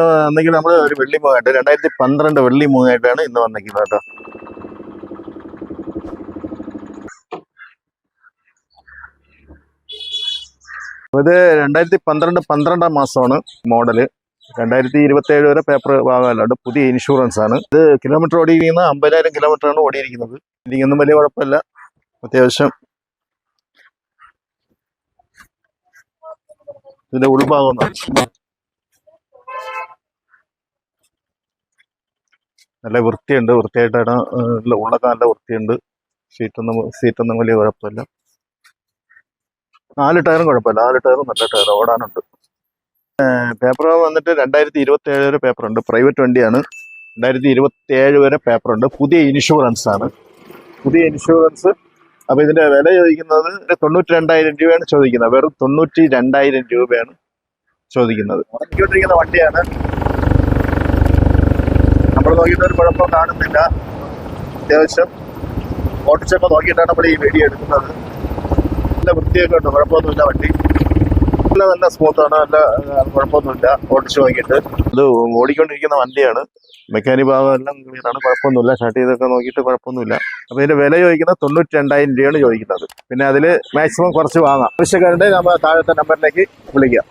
എന്നെങ്കിൽ നമ്മൾ ഒരു വെള്ളി മുഖമായിട്ട് രണ്ടായിരത്തി പന്ത്രണ്ട് വെള്ളി മുഖമായിട്ടാണ് ഇന്ന് വന്നിരിക്കുന്നത് കേട്ടോ. ഇത് രണ്ടായിരത്തി പന്ത്രണ്ട് പന്ത്രണ്ടാം മാസമാണ് മോഡൽ. രണ്ടായിരത്തി ഇരുപത്തി ഏഴ് വരെ പേപ്പർ വാങ്ങാനുണ്ട് പുതിയ ഇൻഷുറൻസ് ആണ്. ഇത് കിലോമീറ്റർ ഓടിയിരിക്കുന്ന അമ്പതിനായിരം കിലോമീറ്റർ ആണ് ഓടിയിരിക്കുന്നത്. ഇതിനൊന്നും വലിയ കുഴപ്പമില്ല. അത്യാവശ്യം ഇതിന്റെ ഉൾഭാഗം നല്ല വൃത്തിയുണ്ട്. വൃത്തിയായിട്ടാണ് ഉള്ളൊക്കെ നല്ല വൃത്തിയുണ്ട്. സീറ്റൊന്നും സീറ്റൊന്നും വലിയ കുഴപ്പമില്ല. നാല് ടയറും കുഴപ്പമില്ല. നാല് ടയറും നല്ല ടയർ ഓടാനുണ്ട്. പേപ്പർ വന്നിട്ട് രണ്ടായിരത്തി ഇരുപത്തി ഏഴ് വരെ പേപ്പറുണ്ട് പ്രൈവറ്റ് വണ്ടിയാണ്. രണ്ടായിരത്തി ഇരുപത്തി ഏഴ് വരെ പേപ്പറുണ്ട് പുതിയ ഇൻഷുറൻസ് ആണ്. പുതിയ ഇൻഷുറൻസ് അപ്പോൾ ഇതിന്റെ വില ചോദിക്കുന്നത് തൊണ്ണൂറ്റി രണ്ടായിരം രൂപയാണ് ചോദിക്കുന്നത്. വെറും തൊണ്ണൂറ്റി രണ്ടായിരം രൂപയാണ് ചോദിക്കുന്നത്. ഉണക്കിക്കൊണ്ടിരിക്കുന്ന വണ്ടിയാണ് നോക്കിയിട്ട് ഒരു കുഴപ്പം കാണുന്നില്ല. അത്യാവശ്യം ഓട്ടിച്ചപ്പോൾ നോക്കിയിട്ടാണ് നമ്മൾ ഈ വീഡിയോ എടുക്കുന്നത്. നല്ല വൃത്തിയൊക്കെ ഉണ്ട് കുഴപ്പമൊന്നുമില്ല വണ്ടി. നല്ല നല്ല സ്മൂത്താണ് നല്ല കുഴപ്പമൊന്നുമില്ല ഓടിച്ചു നോക്കിയിട്ട്. ഇത് ഓടിക്കൊണ്ടിരിക്കുന്ന വണ്ടിയാണ്. മെക്കാനിക് ഭാഗം എല്ലാം ക്ലിയർ ആണ് കുഴപ്പമൊന്നുമില്ല. ഷർട്ട് ചെയ്തൊക്കെ നോക്കിയിട്ട് കുഴപ്പമൊന്നുമില്ല. അപ്പോൾ ഇതിന്റെ വില ചോദിക്കുന്നത് തൊണ്ണൂറ്റി രണ്ടായിരം രൂപയാണ് ചോദിക്കുന്നത്. പിന്നെ അതിൽ മാക്സിമം കുറച്ച് വാങ്ങാം. ആവശ്യക്കാരുടെ നമ്മൾ താഴത്തെ നമ്പറിലേക്ക് വിളിക്കാം.